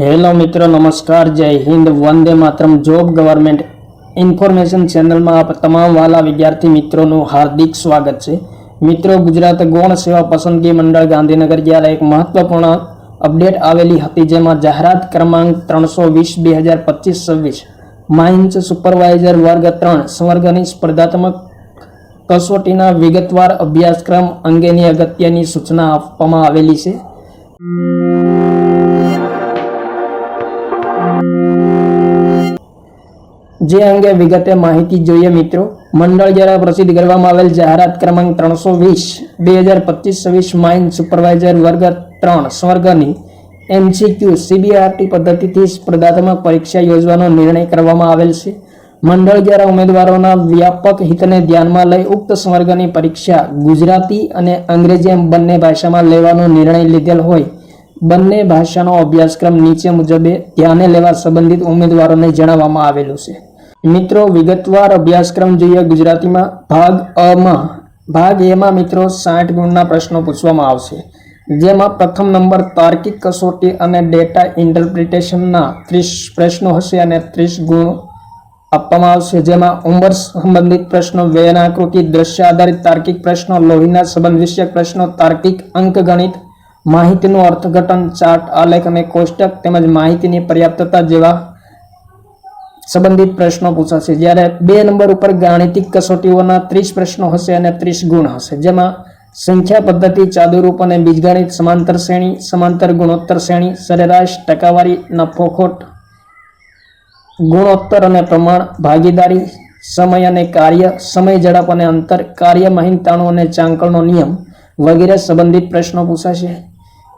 Hello મિત્રો, નમસ્કાર, જય હિન્દ, વંદે માતરમ, જોબ ગવર્મેન્ટ ઇન્ફોર્મેશન ચેનલમાં આપ તમામ વાલા વિદ્યાર્થી મિત્રોનું હાર્દિક સ્વાગત છે. મિત્રો, ગુજરાત ગૌણ સેવા પસંદગી મંડળ ગાંધીનગર દ્વારા એક મહત્વપૂર્ણ અપડેટ આવેલી હતી, જેમાં જાહેરાત ક્રમાંક ત્રણસો વીસ, બે હજાર પચીસ, છવ્વીસ માઇન્સ સુપરવાઇઝર વર્ગ ત્રણ, સ્વર્ગની સ્પર્ધાત્મક કસોટીના વિગતવાર અભ્યાસક્રમ અંગેની અગત્યની સૂચના આપવામાં આવેલી છે. જે અંગે વિગતે માહિતી જોઈએ મિત્રો, મંડળ દ્વારા પ્રસિદ્ધ કરવામાં આવેલ જાહેરાત ક્રમાંક ત્રણસો વીસ, બે હજાર પચીસ છવ્વીસ માઇન સુપરવાઇઝર વર્ગ ત્રણ સ્વર્ગની એમસીક્યુ સીબીઆરટી પદ્ધતિથી સ્પર્ધાત્મક પરીક્ષા યોજવાનો નિર્ણય કરવામાં આવેલ છે. મંડળ દ્વારા ઉમેદવારોના વ્યાપક હિતને ધ્યાનમાં લઈ ઉક્ત સ્વર્ગની પરીક્ષા ગુજરાતી અને અંગ્રેજી એમ બંને ભાષામાં લેવાનો નિર્ણય લીધેલ હોય. બંને ભાષાનો અભ્યાસક્રમ નીચે મુજબે ધ્યાને લેવા સંબંધિત ઉમેદવારોને જણાવવામાં આવેલું છે. મિત્રો, વિગતવાર અભ્યાસક્રમ જોઈએ ગુજરાતીમાં. ભાગ અમાં ભાગ એમાં મિત્રો સાઠ ગુણના પ્રશ્નો પૂછવામાં આવશે. જેમાં પ્રથમ નંબર તાર્કિક કસોટી અને ડેટા ઇન્ટરપ્રિટેશનના ત્રીસ પ્રશ્નો હશે અને ત્રીસ ગુણ આપવામાં આવશે. જેમાં ઉંમર સંબંધિત પ્રશ્નો વ્યયનાકૃતિ દ્રશ્ય આધારિત તાર્કિક પ્રશ્નો, લોહીના સંબંધ વિષયક પ્રશ્નો, તાર્કિક અંકગણિત, માહિતીનું અર્થઘટન, ચાર્ટ, આલેખ અને કોષ્ટક તેમજ માહિતીની પર્યાપ્તતા જેવા સંબંધિત પ્રશ્નો પૂછાશે. જ્યારે બે નંબર ઉપર ગાણિતિક કસોટીઓના ત્રીસ પ્રશ્નો હશે અને ત્રીસ ગુણ હશે. જેમાં સંખ્યા પદ્ધતિ, ચાદુરૂપ અને બીજગણિત સમાંતર શ્રેણી, સમાંતર ગુણોત્તર શ્રેણી, સરેરાશ, ટકાવારી, નફોખોટ, ગુણોત્તર અને પ્રમાણ, ભાગીદારી, સમય અને કાર્ય, સમય ઝડપ અને અંતર, કાર્ય મહિમતાણું અને ચાંકળનો નિયમ વગેરે સંબંધિત પ્રશ્નો પૂછાશે.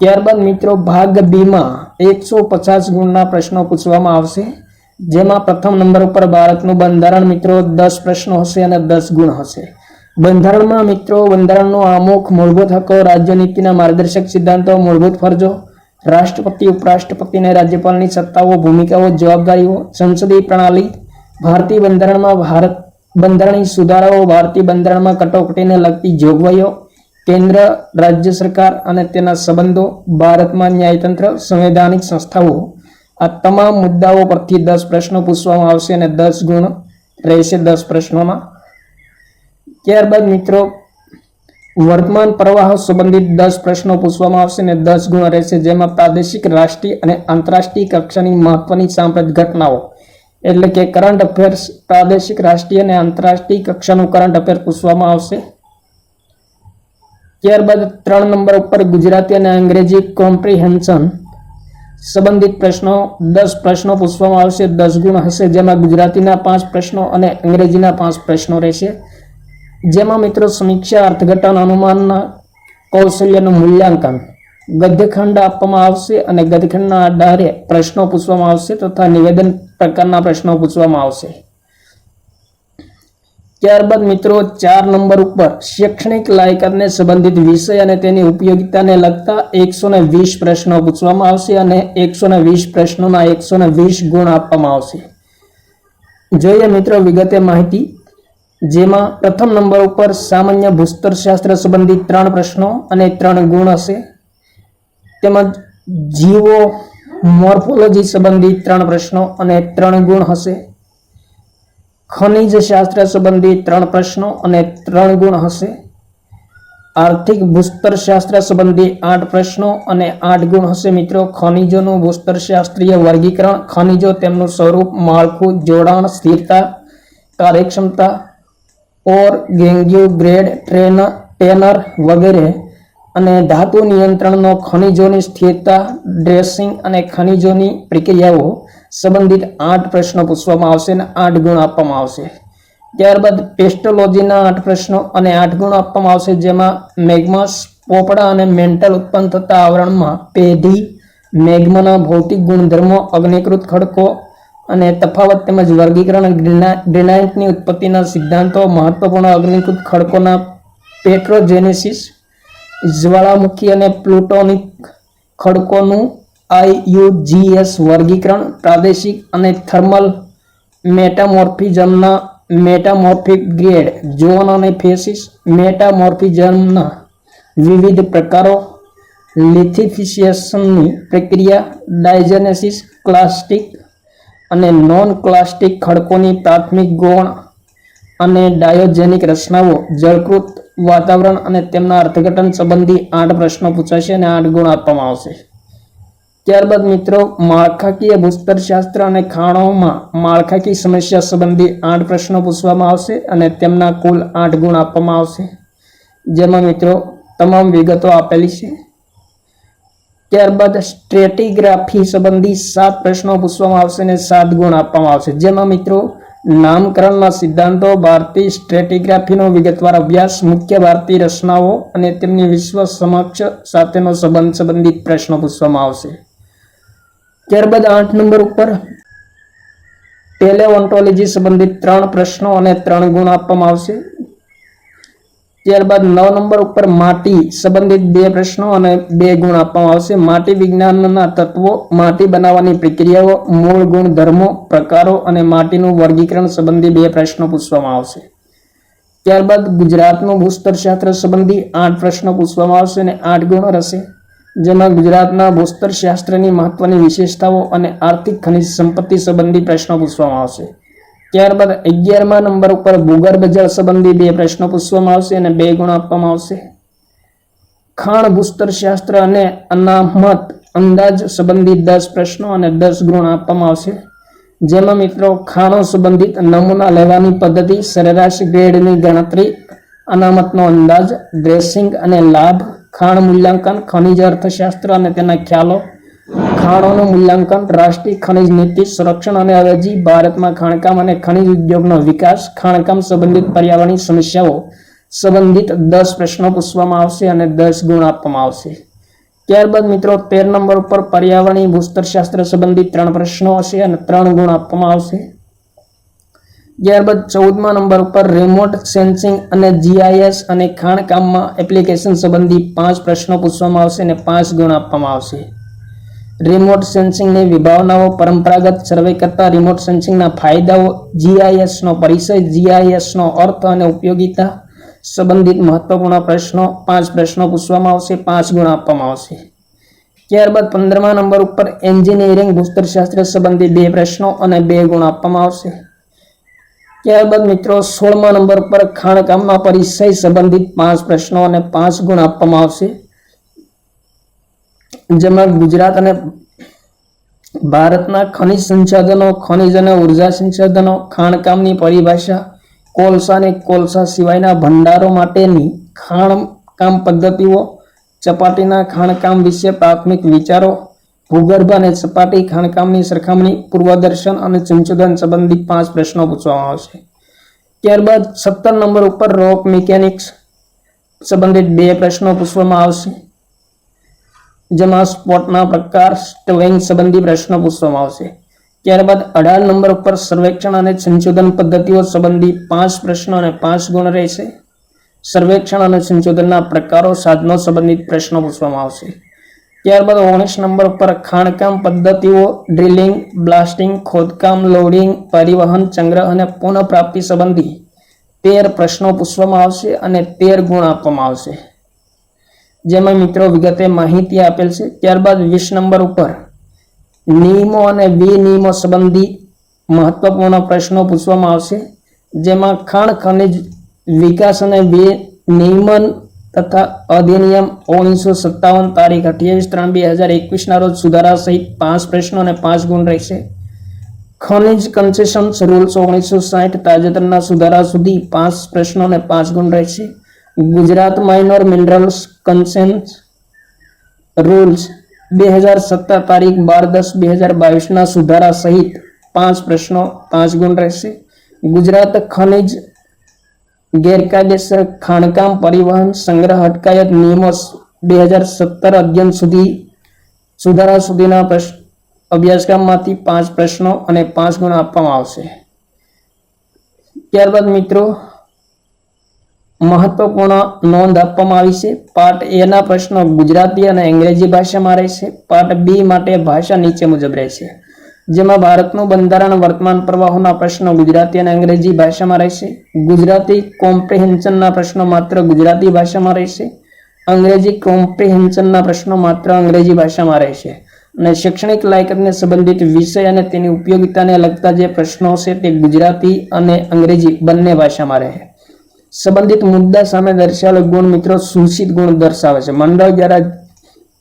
ત્યારબાદ મિત્રો, ભાગ બીમાં એકસો પચાસ ગુણના પ્રશ્નો પૂછવામાં આવશે. જેમાં પ્રથમ નંબર ઉપર ભારતનું બંધારણ મિત્રો દસ પ્રશ્નો હશે અને દસ ગુણ હશે. બંધારણમાં મિત્રો બંધારણનો આમુખ મૂળભૂત હકો રાજ્યનીતિના માર્ગદર્શક સિદ્ધાંતો, મૂળભૂત ફરજો, રાષ્ટ્રપતિ, ઉપરાષ્ટ્રપતિ અને રાજ્યપાલની સત્તાઓ, ભૂમિકાઓ, જવાબદારીઓ, સંસદીય પ્રણાલી, ભારતીય બંધારણમાં ભારત બંધારણીય સુધારાઓ, ભારતીય બંધારણમાં કટોકટીને લગતી જોગવાઈઓ, કેન્દ્ર, રાજ્ય સરકાર અને તેના સંબંધો, ભારતમાં ન્યાયતંત્ર, સંવૈધાનિક સંસ્થાઓ. આ તમામ મુદ્દાઓ પરથી દસ પ્રશ્નો પૂછવામાં આવશે અને દસ ગુણ રહેશે દસ પ્રશ્નોમાં. ત્યારબાદ મિત્રો, વર્તમાન પ્રવાહ સંબંધિત દસ પ્રશ્નો પૂછવામાં આવશે અને દસ ગુણ રહેશે, જેમાં પ્રાદેશિક, રાષ્ટ્રીય અને આંતરરાષ્ટ્રીય કક્ષાની મહત્વની સાંપ્રત ઘટનાઓ. એટલે કે કરંટ અફેર્સ પ્રાદેશિક, રાષ્ટ્રીય અને આંતરરાષ્ટ્રીય કક્ષાનું કરંટ અફેર પૂછવામાં આવશે. ત્યારબાદ ત્રણ નંબર ઉપર ગુજરાતી અને અંગ્રેજી કોમ્પ્રિહેન્શન સંબંધિત પ્રશ્નો, દસ પ્રશ્નો પૂછવામાં આવશે, દસ ગુણ હશે, જેમાં ગુજરાતીના પાંચ પ્રશ્નો અને અંગ્રેજીના પાંચ પ્રશ્નો રહેશે. જેમાં મિત્રો સમીક્ષા અર્થઘટન અનુમાનના કૌશલ્યનું મૂલ્યાંકન, ગદ્યખંડ આપવામાં આવશે અને ગદ્યખંડના આધારે પ્રશ્નો પૂછવામાં આવશે તથા નિવેદન પ્રકારના પ્રશ્નો પૂછવામાં આવશે. ત્યારબાદ મિત્રો ચાર નંબર ઉપર શૈક્ષણિક લાયકાતને સંબંધિત વિષય અને તેની ઉપયોગિતાને લગતા એકસો ને વીસ પ્રશ્નો પૂછવામાં આવશે અને એકસો ને વીસ પ્રશ્નોના એકસો ને વીસ ગુણ આપવામાં આવશે. જોઈએ મિત્રો વિગતે માહિતી. જેમાં પ્રથમ નંબર ઉપર સામાન્ય ભૂસ્તરશાસ્ત્ર સંબંધિત ત્રણ પ્રશ્નો અને ત્રણ ગુણ હશે. તેમજ જીવો મોર્ફોલોજી સંબંધિત ત્રણ પ્રશ્નો અને ત્રણ ગુણ હશે. ખનિજ શાસ્ત્ર સંબંધી ત્રણ પ્રશ્નો અને ત્રણ ગુણ હશે. આર્થિક ભૂસ્તરશાસ્ત્ર સંબંધી આઠ પ્રશ્નો અને આઠ ગુણ હશે મિત્રો. ખનિજોનું ભૂસ્તરશાસ્ત્રીય વર્ગીકરણ, ખનિજો તેમનું સ્વરૂપ, માળખું, જોડાણ, સ્થિરતા, કાર્યક્ષમતા, ઓર, ગેંગ્યુ ગ્રેડ ટ્રેન, ટેનર વગેરે અને ધાતુ નિયંત્રણનો ખનિજોની સ્થિરતા, ડ્રેસિંગ અને ખનિજોની પ્રક્રિયાઓ. સંબંધિત આઠ પ્રશ્નો પૂછવામાં આવશે અને આઠ ગુણ આપવામાં આવશે. ત્યારબાદ પેસ્ટોલોજીના આઠ પ્રશ્નો અને આઠ ગુણ આપવામાં આવશે, જેમાં મેગ્માસ, પોપડા અને મેન્ટલ ઉત્પન્ન થતા આવરણમાં પેઢી, મેગ્માના ભૌતિક ગુણધર્મો, અગ્નિકૃત ખડકો અને તફાવત તેમજ વર્ગીકરણ ગ્રેનાઇટની ઉત્પત્તિના સિદ્ધાંતો, મહત્વપૂર્ણ અગ્નિકૃત ખડકોના પેટ્રોજેનેસિસ, જ્વાળામુખી અને પ્લુટોનિક ખડકોનું આઈયુજીએસ વર્ગીકરણ, પ્રાદેશિક અને થર્મલ મેટામોર્ફિઝમના મેટામોર્ફિક ગ્રેડ ઝોન અને ફેસિસ મેટામોર્ફિઝમના વિવિધ પ્રકારો, લિથિફિશિએશનની પ્રક્રિયા, ડાયજેનેસિસ ક્લાસ્ટિક અને નોન ક્લાસ્ટિક ખડકોની પ્રાથમિક ગુણ અને ડાયોજેનિક રચનાઓ, જળકૃત વાતાવરણ અને તેમના અર્થઘટન સંબંધી આઠ પ્રશ્નો પૂછાશે અને આઠ ગુણ આપવામાં આવશે. ત્યારબાદ મિત્રો, માળખાકીય ભૂસ્તરશાસ્ત્ર અને ખાણોમાં માળખાકીય સમસ્યા સંબંધી આઠ પ્રશ્નો પૂછવામાં આવશે અને તેમના કુલ આઠ ગુણ આપવામાં આવશે. જેમાં મિત્રો, તમામ વિગતો આપેલી છે. ત્યારબાદ સ્ટ્રેટિગ્રાફી સંબંધી સાત પ્રશ્નો પૂછવામાં આવશે અને સાત ગુણ આપવામાં આવશે. જેમાં મિત્રો, નામકરણના સિદ્ધાંતો, ભારતીય સ્ટ્રેટિગ્રાફીનો વિગતવાર અભ્યાસ, મુખ્ય ભારતીય રચનાઓ અને તેમની વિશ્વ સમક્ષ સાથેનો સંબંધ સંબંધિત પ્રશ્નો પૂછવામાં આવશે. ત્યારબાદ આઠ નંબર ઉપર પેલેઓન્ટોલોજી સંબંધિત ત્રણ પ્રશ્નો અને ત્રણ ગુણ આપવામાં આવશે. ત્યારબાદ નવ નંબર ઉપર માટી સંબંધિત બે પ્રશ્નો અને બે ગુણ આપવામાં આવશે. માટી વિજ્ઞાનના તત્વો, માટી બનાવવાની પ્રક્રિયાઓ, મૂળ ગુણધર્મો પ્રકારો અને માટીનું વર્ગીકરણ સંબંધી બે પ્રશ્નો પૂછવામાં આવશે. ત્યારબાદ ગુજરાતનું ભૂસ્તરશાસ્ત્ર સંબંધી આઠ પ્રશ્નો પૂછવામાં આવશે અને આઠ ગુણ રહેશે. જેમાં ગુજરાતના ભૂસ્તરશાસ્ત્રની મહત્વની વિશેષતાઓ અને આર્થિક ખનિજ સંપત્તિ સંબંધી પ્રશ્નો પૂછવામાં આવશે. ત્યારબાદ અગિયારમા નંબર ઉપર ભૂગર્ભ જળ સંબંધી બે પ્રશ્નો પૂછવામાં આવશે અને બે ગુણ આપવામાં આવશે. ખાણ ભૂસ્તરશાસ્ત્ર અને અનામત અંદાજ સંબંધિત દસ પ્રશ્નો અને દસ ગુણ આપવામાં આવશે. જેમાં મિત્રો, ખાણો સંબંધિત નમૂના લેવાની પદ્ધતિ સરેરાશ ગ્રેડની ગણતરી, અનામતનો અંદાજ, ડ્રેસિંગ અને લાભ ખાણ મૂલ્યાંકન, ખનિજ અર્થશાસ્ત્ર અને તેના ખ્યાલો. ખાણોનું મૂલ્યાંકન, રાષ્ટ્રીય ખનિજ નીતિ, સંરક્ષણ અને અવેજી, ભારતમાં ખાણકામ અને ખનિજ ઉદ્યોગનો વિકાસ, ખાણકામ સંબંધિત પર્યાવરણીય સમસ્યાઓ સંબંધિત દસ પ્રશ્નો પૂછવામાં આવશે અને દસ ગુણ આપવામાં આવશે. ત્યારબાદ મિત્રો, તેર નંબર ઉપર પર્યાવરણીય ભૂસ્તરશાસ્ત્ર સંબંધિત ત્રણ પ્રશ્નો હશે અને ત્રણ ગુણ આપવામાં આવશે. ત્યારબાદ ચૌદમા નંબર ઉપર રિમોટ સેન્સિંગ અને જીઆઈએસ અને ખાણકામમાં એપ્લિકેશન સંબંધી પાંચ પ્રશ્નો પૂછવામાં આવશે અને પાંચ ગુણ આપવામાં આવશે. રિમોટ સેન્સિંગની વિભાવનાઓ, પરંપરાગત સર્વે કરતા રિમોટ સેન્સિંગના ફાયદાઓ જીઆઈએસનો પરિચય જીઆઈએસનો અર્થ અને ઉપયોગિતા સંબંધિત મહત્વપૂર્ણ પ્રશ્નો, પાંચ પ્રશ્નો પૂછવામાં આવશે, પાંચ ગુણ આપવામાં આવશે. ત્યારબાદ પંદરમા નંબર ઉપર એન્જિનિયરિંગ ભૂસ્તરશાસ્ત્ર સંબંધી બે પ્રશ્નો અને બે ગુણ આપવામાં આવશે. ત્યારબાદ મિત્રો સોળમા નંબર પર ખાણકામમાં પરિચય સંબંધિત પાંચ પ્રશ્નો અને પાંચ ગુણ આપવામાં આવશે. જેમાં ગુજરાત અને ભારતના ખનિજ સંસાધનો, ખનિજ અને ઊર્જા સંસાધનો, ખાણકામની પરિભાષા, કોલસા અને કોલસા સિવાયના ભંડારો માટેની ખાણકામ પદ્ધતિઓ, ચપાટીના ખાણકામ વિશે પ્રાથમિક વિચારો ભૂગર્ભ અને સપાટી ખાણકામની સરખામણી, પૂર્વદર્શન અને સંશોધન સંબંધિત પાંચ પ્રશ્નો પૂછવામાં આવશે. ત્યારબાદ સત્તર નંબર ઉપર રોક મિકેનિક્સ સંબંધિત બે પ્રશ્નો પૂછવામાં આવશે, જેમાં સ્પોટના પ્રકાર સ્ટવિંગ સંબંધી પ્રશ્નો પૂછવામાં આવશે. ત્યારબાદ અઢાર નંબર ઉપર સર્વેક્ષણ અને સંશોધન પદ્ધતિઓ સંબંધી પાંચ પ્રશ્નો અને પાંચ ગુણ રહેશે. સર્વેક્ષણ અને સંશોધનના પ્રકારો, સાધનો સંબંધિત પ્રશ્નો પૂછવામાં આવશે. ત્યારબાદ ઓગણીસ નંબર પર ખાણકામ પદ્ધતિઓ ડ્રિલિંગ બ્લાસ્ટિંગ ખોદકામ લોડિંગ પરિવહન, સંગ્રહ અને પુનઃપ્રાપ્તિ સંબંધી તેર પ્રશ્નો પૂછવામાં આવશે અને તેર ગુણ આપવામાં આવશે. જેમાં મિત્રો વિગતે માહિતી આપેલ છે. ત્યારબાદ વીસ નંબર ઉપર નિયમો અને વિનિયમો સંબંધી મહત્વપૂર્ણ પ્રશ્નો પૂછવામાં આવશે. જેમાં ખાણ ખનિજ વિકાસ અને વિનિયમન તથા અધિનિયમ ઓગણીસો સત્તાવન તારીખ અઠ્યાવીસ ત્રણ બે હજાર એકવીસના રોજ સુધારા સહિત પાંચ પ્રશ્નો અને પાંચ ગુણ રહેશે. ખનિજ કન્સેશન્સ રૂલ્સ ઓગણીસો સાઠ તાજેતરના સુધારા સુધી પાંચ પ્રશ્નો અને પાંચ ગુણ રહેશે. Gujarat minor minerals concession rules બે હજાર સત્તર તારીખ બાર દસ બે હજાર બાવીસના સુધારા સહિત પાંચ પ્રશ્નો, પાંચ ગુણ રહેશે. ગુજરાત ખનિજ ગેરકાયદેસર ખાણકામ પરિવહન સંગ્રહ અટકાયત નિયમો બે હજાર સત્તર અધ્યયન સુધી સુધારા સુધીના અભ્યાસક્રમમાંથી પાંચ પ્રશ્નો અને પાંચ ગુણ આપવામાં આવશે. ત્યારબાદ મિત્રો, મહત્વપૂર્ણ નોંધ આપવામાં આવી છે. પાર્ટ એના પ્રશ્નો ગુજરાતી અને અંગ્રેજી ભાષામાં રહેશે પાર્ટ બી માટે ભાષા નીચે મુજબ રહેશે જેમાં ભારતનું બંધારણ વર્તમાન પ્રવાહોના પ્રશ્નો ગુજરાતી અને અંગ્રેજી ભાષામાં રહેશે. ગુજરાતી કોમ્પ્રિહેન્શનના પ્રશ્નો માત્ર ગુજરાતી ભાષામાં રહેશે. અંગ્રેજી કોમ્પ્રિહેન્શનના પ્રશ્નો માત્ર અંગ્રેજી ભાષામાં રહેશે. અને શૈક્ષણિક લાયકાતને સંબંધિત વિષય અને તેની ઉપયોગિતાને લગતા જે પ્રશ્નો છે તે ગુજરાતી અને અંગ્રેજી બંને ભાષામાં રહે. સંબંધિત મુદ્દા સામે દર્શાવેલ ગુણ મિત્રો સૂચિત ગુણ દર્શાવે છે. મંડળ દ્વારા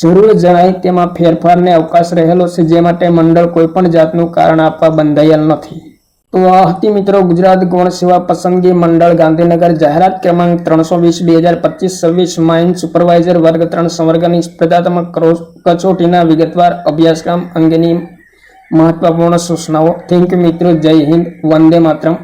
જરૂર જણાય તેમાં ફેરફારને અવકાશ રહેલો છે, જે માટે મંડળ કોઈ પણ જાતનું કારણ આપવા બંધાયેલ નથી. તો આ હતી મિત્રો ગુજરાત ગૌણ સેવા પસંદગી મંડળ ગાંધીનગર જાહેરાત ક્રમાંક ત્રણસો વીસ, બે હજાર પચીસ, છવ્વીસ, માઇન સુપરવાઇઝર વર્ગ ત્રણ સંવર્ગની સ્પર્ધાત્મક કસોટીના વિગતવાર અભ્યાસક્રમ અંગેની મહત્વપૂર્ણ સૂચનાઓ. થેન્ક યુ મિત્રો, જય હિન્દ, વંદે માતરમ.